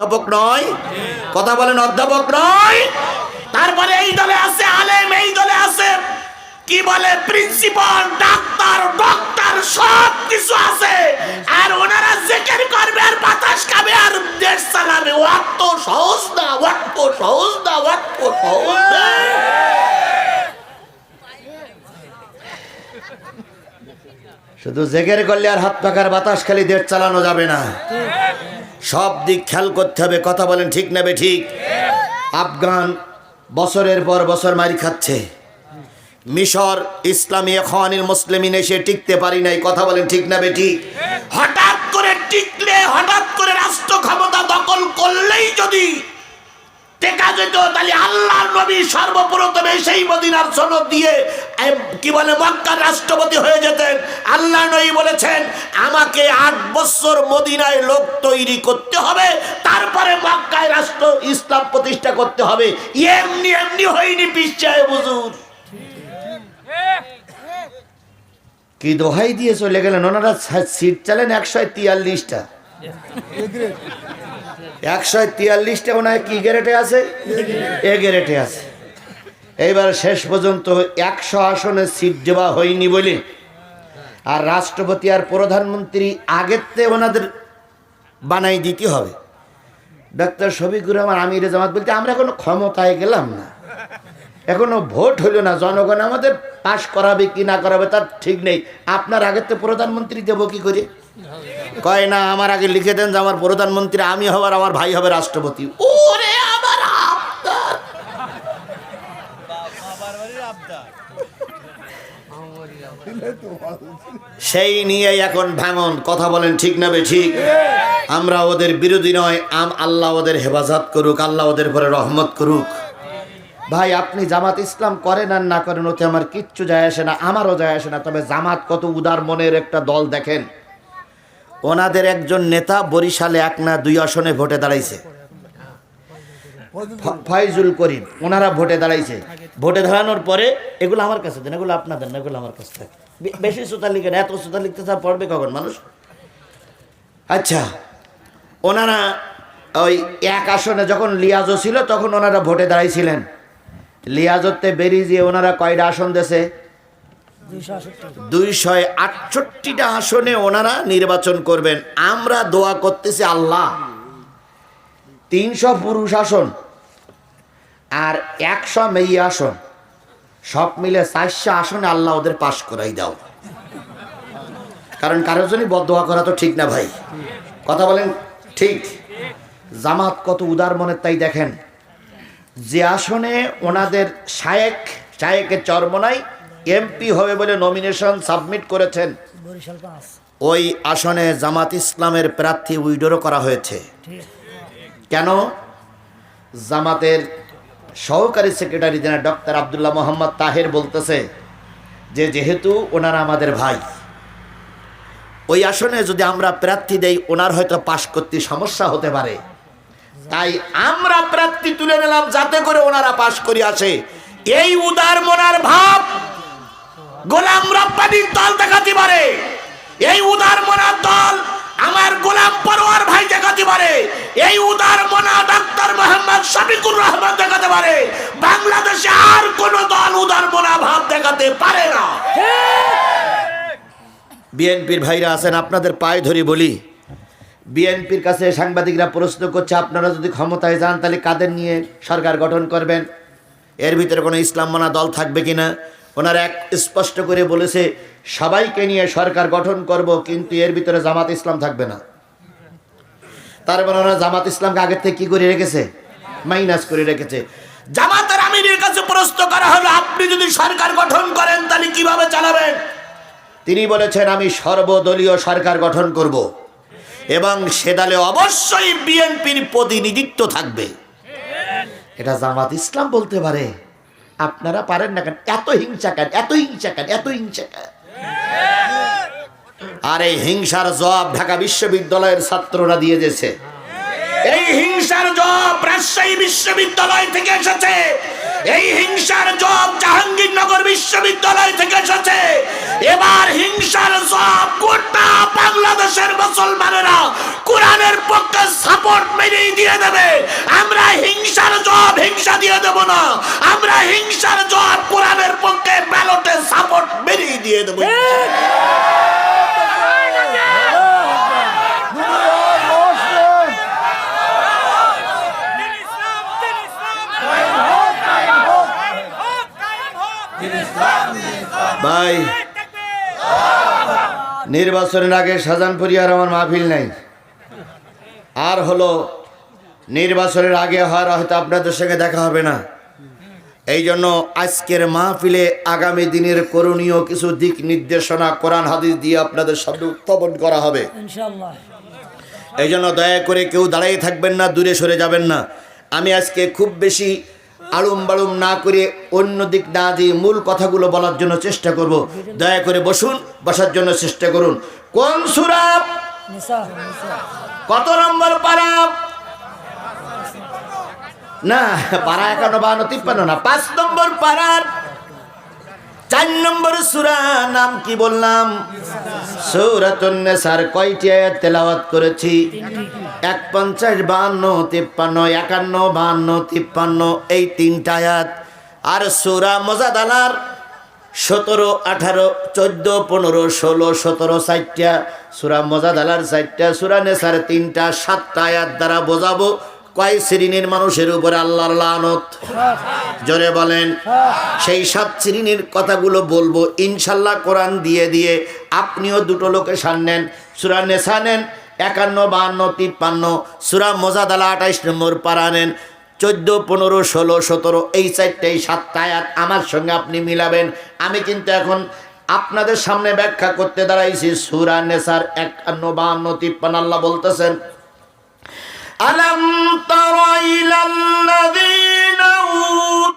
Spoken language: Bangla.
অধ্যাপক নয়, কথা বলেন অধ্যাপক নয়। তারপরে এই দলে আছে আলেম, এই দলে আছে, কি বলে প্রিন্সিপাল ডাক্তার ডক্টর সব কিছু আছে। আর ওনারা জেকের করবে আর বাতাস খাবে আর দেশ চালাবে। ওয়াক্ত সহজ না, ওয়াক্ত সহজ না, ওয়াক্ত সহজ না। শুধু জেগের করলে আর হাত পাকার বাতাস খালি দেশ চালানো যাবে না। সব দিক খেয়াল করতে হবে, কথা বলেন ঠিক নেবে ঠিক? আফগান বছরের পর বছর মারি খাচ্ছে। মিশর ইসলামী খানির মুসলিমিন এসে টিকতে পারি নাই, কথা বলেন ঠিক নেবে ঠিক? হঠাৎ করে টিকলে, হঠাৎ করে রাষ্ট্র ক্ষমতা দখল করলেই যদি টেকা যেত তাহলে আল্লাহ নবী সর্বপ্রথমে সেই মদিনার সনদ দিয়ে কি বলে, মক্কার রাষ্ট্রপতি হয়ে যেতেন। আল্লাহ নবী বলেছেন, আমাকে আট বছর মদিনায় লোক তৈরি করতে হবে, তারপরে মক্কায় রাষ্ট্র ইসলাম প্রতিষ্ঠা করতে হবে। এমনি এমনি হয়নি পিসায় বুঝুন কি দোহাই দিয়ে চলে গেলেন? ওনারা সিট চালেন একশো তিয়াল্লিশটা। একশো তিয়াল্লিশটা ওনার কি গ্যারেটে আছে? এ গ্যারেটে আছে। এইবার শেষ পর্যন্ত একশো আসনে সিট দেওয়া হয়নি বলে। আর রাষ্ট্রপতি আর প্রধানমন্ত্রী আগের থেকে ওনাদের বানাই দিতে হবে। ডাক্তার শফিকুর রহমান, আমির জামাত বলতে আমরা কোনো ক্ষমতায় গেলাম না। এখনও ভোট হইল না, জনগণ আমাদের পাশ করাবে কি না করাবে তার ঠিক নেই। আপনার আগের তো প্রধানমন্ত্রী দেবো কি করে? কয় না, আমার আগে লিখে দেন যে আমার প্রধানমন্ত্রী, আমি হবার আমার ভাই হবে রাষ্ট্রপতি। ওরে আমার সেই নিয়ে এখন ভাঙন, কথা বলেন ঠিক না বে ঠিক? আমরা ওদের বিরোধী নয়, আম আল্লাহ ওদের হেফাজত করুক, আল্লাহ ওদের পরে রহমত করুক। ভাই, আপনি জামাত ইসলাম করেন আর না করেন, ওতে আমার কিচ্ছু যায় আসে না, আমারও যায় আসে না, তবে জামাত কত উদার মনের একটা দল দেখেন। ওনাদের একজন নেতা বরিশালে এক না দুই আসনে ভোটে দাঁড়াইছে। ফ- ফয়জুল করিম, ওনারা ভোটে দাঁড়াইছে। ভোটে দাঁড়ানোর পরে, এগুলো আমার কাছে দেন, এগুলো আপনাদের না, এগুলো আমার কাছে থাকে বেশি সুতা লিখেন এত সুতা লিখতে তা পড়বে কখন মানুষ? আচ্ছা ওনারা ওই এক আসনে যখন লিয়াজও ছিল, তখন ওনারা ভোটে দাঁড়াইছিলেন। লিয়াজতে বেরিয়ে ওনারা কয়টা আসন দেশে দুইশো আটষট্টিটা আসনে ওনারা নির্বাচন করবেন। আমরা দোয়া করতেছি আল্লাহ। তিনশো পুরুষ আসন আর একশো মেয়ে আসন। সব মিলে চারশো আসনে আল্লাহ ওদের পাশ করাই দাও। কারণ কারোর জন্যই বদোয়া করা তো ঠিক না ভাই। কথা বলেন, ঠিক। জামাত কত উদার মনের তাই দেখেন। যে আসনে ওনাদের শায়েক, শায়েকের চরমনাই এমপি হবে বলে নমিনেশন সাবমিট করেছেন। ওই আসনে জামাত ইসলামের প্রার্থী উইডোরও করা হয়েছে। কেন? জামাতের সহকারী secretary general doctor Abdullah Mohammad Taher বলতেছে যে যেহেতু ওনারা আমাদের ভাই ওই আসনে যদি আমরা প্রার্থী দেই ওনার হয়তো পাশ করতে সমস্যা হতে পারে। তাই আমরা প্রার্থী তুলে নিলাম যাতে করে ওনারা পাশ করি আসে। এই উদার মনার ভাব গোলাম রব্বানির দল দেখাতে পারে। এই উদার মনার দল আমার গোলাম পরোয়ার ভাই দেখাতে পারে। এই উদার মনা ডাক্তার মোহাম্মদ শফিকুর রহমান দেখাতে পারে। বাংলাদেশে আর কোন দল উদার মনা ভাব দেখাতে পারে না। বিএনপির ভাইরা আছেন, আপনাদের পায়ে ধরি বলি। বিএনপির কাছে সাংবাদিকরা প্রশ্ন করছে, আপনারা যদি ক্ষমতায় যান, তাহলে কাদের নিয়ে সরকার গঠন করবেন? এর ভিতরে কোনো ইসলাম মানা দল থাকবে কিনা? ওনারা এক স্পষ্ট করে বলেছে, সবাইকে নিয়ে সরকার গঠন করব, কিন্তু এর ভিতরে জামাত ইসলাম থাকবে না। তার মানে ওনারা জামাত ইসলামকে আগের থেকে কি করে রেখেছে? মাইনাস করে রেখেছে। জামাতের আমিরের কাছে প্রশ্ন করা হলো, আপনি যদি সরকার গঠন করেন, তাহলে কীভাবে চালাবেন? তিনি বলেছেন, আমি সর্বদলীয় সরকার গঠন করব, এবং সে সেদালে অবশ্যই বিএনপির প্রতিনিধিত্ব থাকবে। এটা জামাত ইসলাম বলতে পারে। আপনারা পারেন না কেন? এত হিংসা কেন? এত হিংসা কেন? এত হিংসা কেন? আর এই হিংসার জবাব ঢাকা বিশ্ববিদ্যালয়ের ছাত্ররা দিয়ে দিয়েছে। এই হিংসার জবাব রাজশাহী বিশ্ববিদ্যালয় থেকে এসেছে। এই হিংসার জব জাহাঙ্গীরনগর বিশ্ববিদ্যালয় থেকে এসেছে। এবার হিংসার জব গোটা বাংলাদেশের মুসলমানেরা কোরআনের পক্ষে সাপোর্ট মেরেই দিয়ে দেবে। আমরা হিংসার জব হিংসা দিয়ে দেব না। আমরা হিংসার জব কোরআনের পক্ষে ব্যালটে সাপোর্ট মেরেই দিয়ে দেবো। দিন নির্বাচনের আগে শাহজাহানপুরি আর আমার মাহফিল নাই। আর হলো নির্বাচনের আগে হওয়ার হয়তো আপনাদের সঙ্গে দেখা হবে না। এই জন্য আজকের মাহফিলে আগামী দিনের করণীয় কিছু দিক নির্দেশনা কোরআন হাদিস দিয়ে আপনাদের সামনে উত্থাপন করা হবে। এই জন্য দয়া করে কেউ দাঁড়িয়ে থাকবেন না দূরে সরে যাবেন না। আমি আজকে খুব বেশি আড়ুম বালুম না করে অন্য দিক না দিয়ে মূল কথাগুলো বলার জন্য চেষ্টা করব। দয়া করে বসুন বসার জন্য চেষ্টা করুন। কোন সুরাব কত নম্বর পারা? না পারা একান্ন বান্ন তিপ্পান্ন না পাঁচ নম্বর পাড়ার চার নম্বর সুরা নাম কি বললাম? সৌরাতন্নেসার কয়টি আয়াত তেলাওয়াত করেছি? এক পঞ্চাশ বাহান্ন, তিপ্পান্ন, একান্ন, বাহান্ন, তিপ্পান্ন, এই তিনটা আয়াত। আর সুরা মজাদালার সতেরো, আঠারো, চোদ্দ, পনেরো, ষোলো, সতেরো চারটা, সুরা মজাদালার চারটা, সুরা নেসার তিনটা, সাতটা আয়াত দ্বারা বোঝাবো। কয় শ্রেণির মানুষের উপরে আল্লাহর লানত? জোরে বলেন। সেই সাত শ্রেণির কথাগুলো বলব। ইনশাল্লাহ কোরআন দিয়ে দিয়ে আপনিও দুটো লোকে সান নেন। সুরা নেশা নেন, একান্ন, বাহান্ন, তিপ্পান্ন। সুরা মজাদালা আঠাইশ নম্বর পারা নেন। চোদ্দ, পনেরো, ষোলো, সতেরো, এই চারটে, এই সাতটা আয়াত আমার সঙ্গে আপনি মিলাবেন। আমি কিন্তু এখন আপনাদের সামনে ব্যাখ্যা করতে দাঁড়াইছি। সুরা নেশার একান্ন, বাহান্ন, তিপ্পান্ন, আল্লাহ বলতেছেন ألم تر إلى الذين